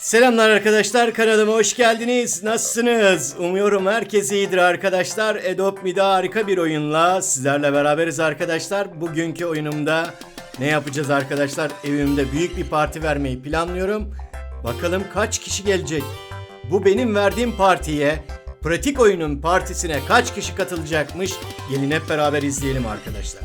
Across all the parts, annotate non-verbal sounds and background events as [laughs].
Selamlar arkadaşlar kanalıma hoş geldiniz. Nasılsınız? Umuyorum herkes iyidir arkadaşlar. Adopt Me'de harika bir oyunla sizlerle beraberiz arkadaşlar. Bugünkü oyunumda ne yapacağız arkadaşlar? Evimde büyük bir parti vermeyi planlıyorum. Bakalım kaç kişi gelecek? Bu benim verdiğim partiye, pratik oyunun partisine kaç kişi katılacakmış? Gelin hep beraber izleyelim arkadaşlar.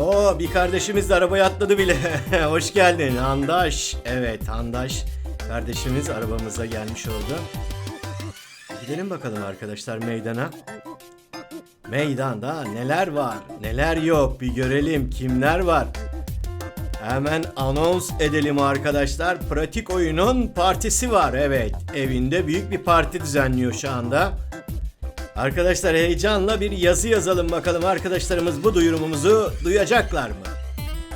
Oo bir kardeşimiz de arabaya atladı bile. [laughs] Hoş geldin Handaş. Evet Handaş kardeşimiz arabamıza gelmiş oldu. Gidelim bakalım arkadaşlar meydana. Meydanda neler var, neler yok bir görelim kimler var. Hemen anons edelim arkadaşlar. Pratik oyunun partisi var. Evet, evinde büyük bir parti düzenliyor şu anda. Arkadaşlar heyecanla bir yazı yazalım bakalım arkadaşlarımız bu duyurumumuzu duyacaklar mı?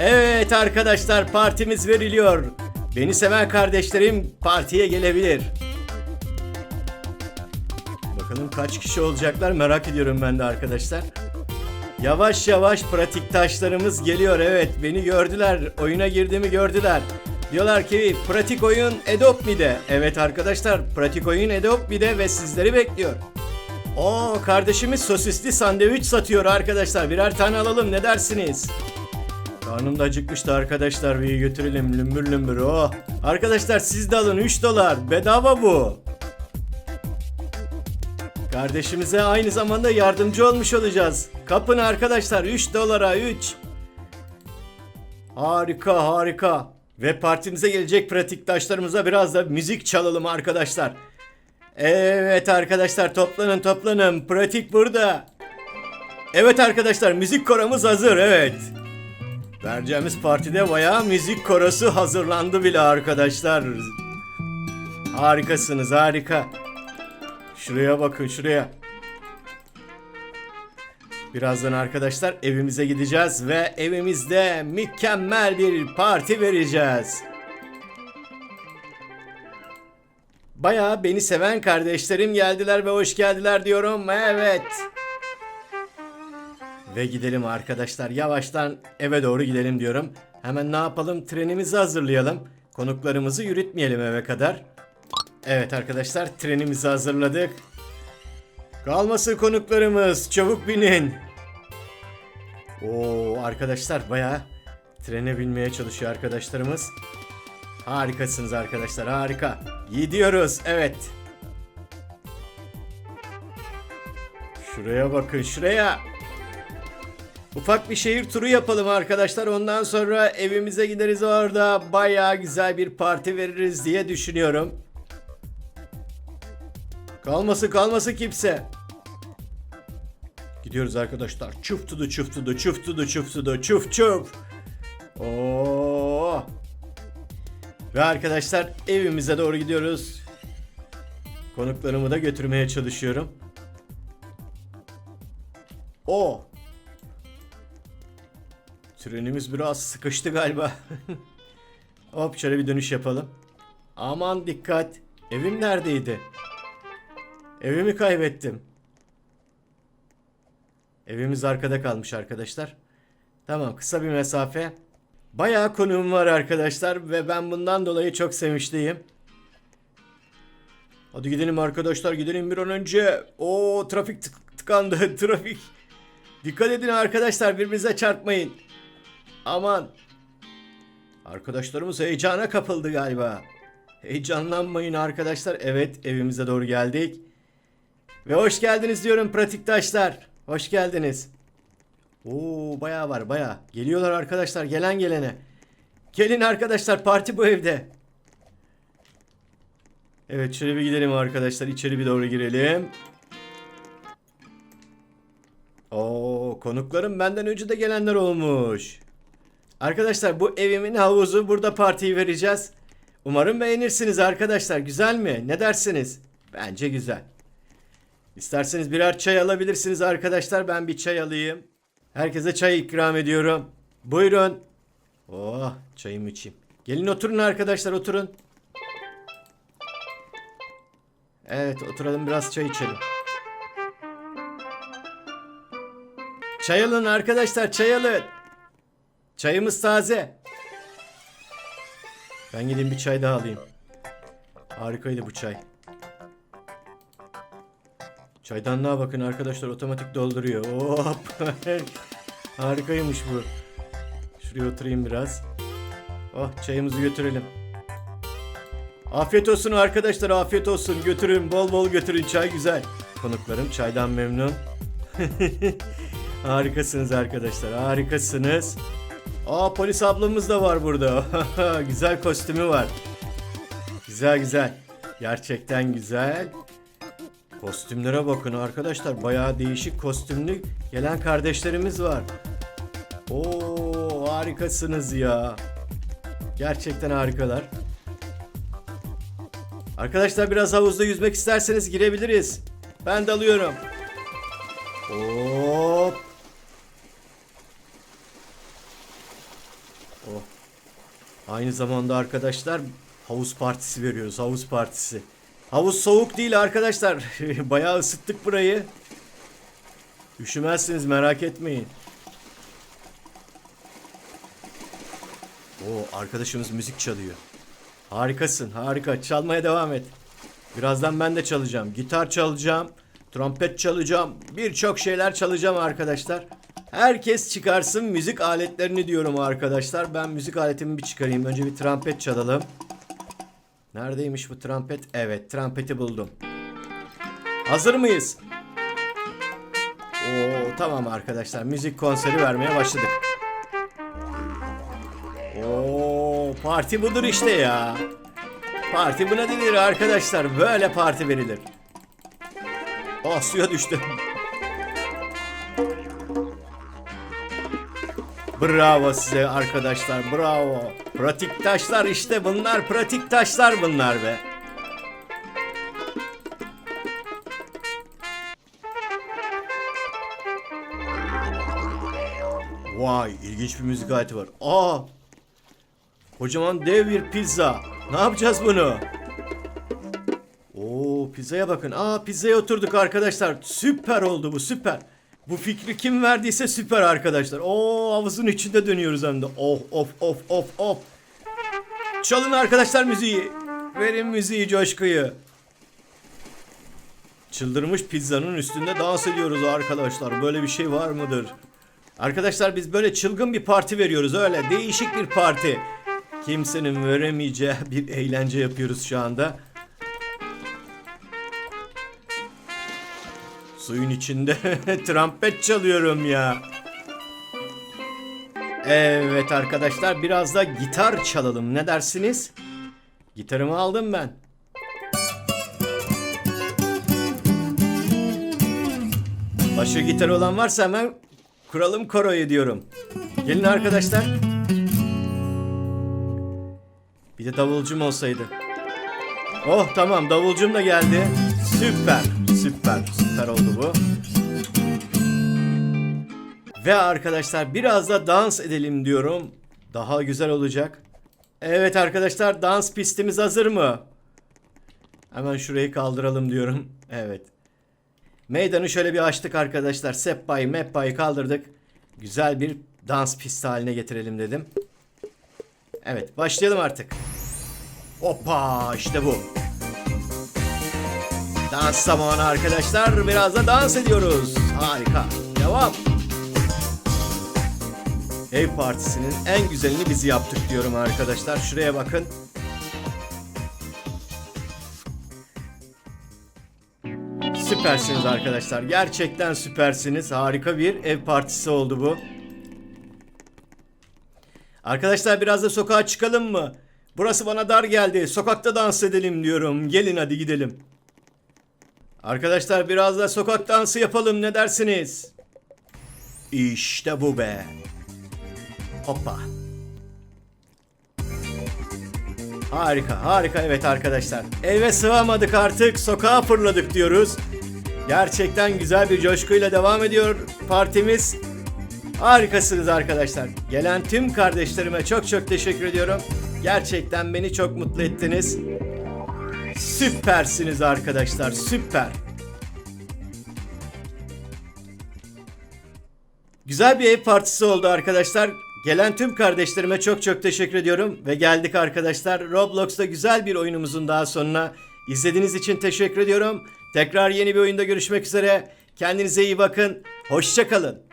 Evet arkadaşlar partimiz veriliyor. Beni seven kardeşlerim partiye gelebilir. Bakalım kaç kişi olacaklar merak ediyorum ben de arkadaşlar. Yavaş yavaş pratik taşlarımız geliyor evet beni gördüler oyuna girdiğimi gördüler. Diyorlar ki pratik oyun Adopt Me'de. Evet arkadaşlar pratik oyun Adopt Me'de ve sizleri bekliyor. Oo kardeşimiz sosisli sandviç satıyor arkadaşlar. Birer tane alalım ne dersiniz? Karnım da acıkmıştı arkadaşlar. Bir götürelim lümbür lümbür. Oh. Arkadaşlar siz de alın 3 dolar. Bedava bu. Kardeşimize aynı zamanda yardımcı olmuş olacağız. Kapın arkadaşlar 3 dolara 3. Harika harika. Ve partimize gelecek pratiktaşlarımıza biraz da müzik çalalım arkadaşlar. Evet arkadaşlar toplanın toplanın. Pratik burada. Evet arkadaşlar müzik koramız hazır evet. Vereceğimiz partide bayağı müzik korosu hazırlandı bile arkadaşlar. Harikasınız harika. Şuraya bakın şuraya. Birazdan arkadaşlar evimize gideceğiz ve evimizde mükemmel bir parti vereceğiz. Bayağı beni seven kardeşlerim geldiler ve hoş geldiler diyorum. Evet. Ve gidelim arkadaşlar. Yavaştan eve doğru gidelim diyorum. Hemen ne yapalım? Trenimizi hazırlayalım. Konuklarımızı yürütmeyelim eve kadar. Evet arkadaşlar trenimizi hazırladık. Kalmasın konuklarımız. Çabuk binin. Oo arkadaşlar bayağı trene binmeye çalışıyor arkadaşlarımız. Harikasınız arkadaşlar harika. Gidiyoruz evet. Şuraya bakın şuraya. Ufak bir şehir turu yapalım arkadaşlar. Ondan sonra evimize gideriz orada. Bayağı güzel bir parti veririz diye düşünüyorum. Kalması kalması kimse. Gidiyoruz arkadaşlar. Çuf tudu çuf tudu çuf tudu çuf tudu çuf çuf. Oo. Ve arkadaşlar evimize doğru gidiyoruz. Konuklarımı da götürmeye çalışıyorum. O. Trenimiz biraz sıkıştı galiba. [laughs] Hop şöyle bir dönüş yapalım. Aman dikkat. Evim neredeydi? Evimi kaybettim. Evimiz arkada kalmış arkadaşlar. Tamam kısa bir mesafe. Bayağı konuğum var arkadaşlar ve ben bundan dolayı çok sevinçliyim. Hadi gidelim arkadaşlar gidelim bir an önce. O trafik tık- tıkandı [laughs] trafik. Dikkat edin arkadaşlar birbirinize çarpmayın. Aman. Arkadaşlarımız heyecana kapıldı galiba. Heyecanlanmayın arkadaşlar. Evet evimize doğru geldik. Ve hoş geldiniz diyorum pratiktaşlar. Hoş geldiniz. Oo bayağı var bayağı. Geliyorlar arkadaşlar gelen gelene. Gelin arkadaşlar parti bu evde. Evet şöyle bir gidelim arkadaşlar içeri bir doğru girelim. Oo konuklarım benden önce de gelenler olmuş. Arkadaşlar bu evimin havuzu burada partiyi vereceğiz. Umarım beğenirsiniz arkadaşlar. Güzel mi? Ne dersiniz? Bence güzel. İsterseniz birer çay alabilirsiniz arkadaşlar. Ben bir çay alayım. Herkese çay ikram ediyorum. Buyurun. Oh çayımı içeyim. Gelin oturun arkadaşlar oturun. Evet oturalım biraz çay içelim. Çay alın arkadaşlar çay alın. Çayımız taze. Ben gideyim bir çay daha alayım. Harikaydı bu çay. Çaydanlığa bakın arkadaşlar otomatik dolduruyor. Hop. [laughs] Harikaymış bu. Şuraya oturayım biraz. Oh çayımızı götürelim. Afiyet olsun arkadaşlar afiyet olsun. Götürün bol bol götürün çay güzel. Konuklarım çaydan memnun. [laughs] Harikasınız arkadaşlar harikasınız. Aa polis ablamız da var burada. [laughs] güzel kostümü var. Güzel güzel. Gerçekten güzel. Kostümlere bakın arkadaşlar. Bayağı değişik kostümlü gelen kardeşlerimiz var. Oo harikasınız ya. Gerçekten harikalar. Arkadaşlar biraz havuzda yüzmek isterseniz girebiliriz. Ben dalıyorum. Hop. Oh. Aynı zamanda arkadaşlar havuz partisi veriyoruz. Havuz partisi. Havuz soğuk değil arkadaşlar. [laughs] Bayağı ısıttık burayı. Üşümezsiniz merak etmeyin. Oo arkadaşımız müzik çalıyor. Harikasın harika çalmaya devam et. Birazdan ben de çalacağım. Gitar çalacağım. Trompet çalacağım. Birçok şeyler çalacağım arkadaşlar. Herkes çıkarsın müzik aletlerini diyorum arkadaşlar. Ben müzik aletimi bir çıkarayım. Önce bir trompet çalalım. Neredeymiş bu trompet? Evet trompeti buldum. Hazır mıyız? Oo tamam arkadaşlar müzik konseri vermeye başladık. Oo parti budur işte ya. Parti buna denir arkadaşlar. Böyle parti verilir. Oh suya düştüm. Bravo size arkadaşlar bravo. Pratik taşlar işte bunlar pratik taşlar bunlar be. Vay ilginç bir müzik aleti var. Aa! Kocaman dev bir pizza. Ne yapacağız bunu? Oo pizzaya bakın. Aa pizzaya oturduk arkadaşlar. Süper oldu bu süper. Bu fikri kim verdiyse süper arkadaşlar. Oo havuzun içinde dönüyoruz hem de. Oh of of of of. Çalın arkadaşlar müziği. Verin müziği coşkuyu. Çıldırmış pizzanın üstünde dans ediyoruz arkadaşlar. Böyle bir şey var mıdır? Arkadaşlar biz böyle çılgın bir parti veriyoruz öyle. Değişik bir parti. Kimsenin veremeyeceği bir eğlence yapıyoruz şu anda. Suyun içinde [laughs] trompet çalıyorum ya. Evet arkadaşlar biraz da gitar çalalım. Ne dersiniz? Gitarımı aldım ben. Başı gitar olan varsa hemen kuralım koroyu diyorum. Gelin arkadaşlar. Bir de davulcum olsaydı. Oh tamam davulcum da geldi. Süper süper süper oldu bu. Ve arkadaşlar biraz da dans edelim diyorum. Daha güzel olacak. Evet arkadaşlar dans pistimiz hazır mı? Hemen şurayı kaldıralım diyorum. [laughs] Evet. Meydanı şöyle bir açtık arkadaşlar. Seppa'yı meppa'yı kaldırdık. Güzel bir dans pisti haline getirelim dedim. Evet başlayalım artık. Hoppa işte bu. Dans zamanı arkadaşlar. Biraz da dans ediyoruz. Harika. Devam. Ev partisinin en güzelini biz yaptık diyorum arkadaşlar. Şuraya bakın. Süpersiniz arkadaşlar. Gerçekten süpersiniz. Harika bir ev partisi oldu bu. Arkadaşlar biraz da sokağa çıkalım mı? Burası bana dar geldi. Sokakta dans edelim diyorum. Gelin hadi gidelim. Arkadaşlar biraz da sokak dansı yapalım ne dersiniz? İşte bu be. Hoppa. Harika harika evet arkadaşlar. Eve sığamadık artık sokağa fırladık diyoruz. Gerçekten güzel bir coşkuyla devam ediyor partimiz. Harikasınız arkadaşlar. Gelen tüm kardeşlerime çok çok teşekkür ediyorum. Gerçekten beni çok mutlu ettiniz. Süpersiniz arkadaşlar süper. Güzel bir ev partisi oldu arkadaşlar. Gelen tüm kardeşlerime çok çok teşekkür ediyorum ve geldik arkadaşlar Roblox'ta güzel bir oyunumuzun daha sonuna. İzlediğiniz için teşekkür ediyorum. Tekrar yeni bir oyunda görüşmek üzere. Kendinize iyi bakın. Hoşçakalın.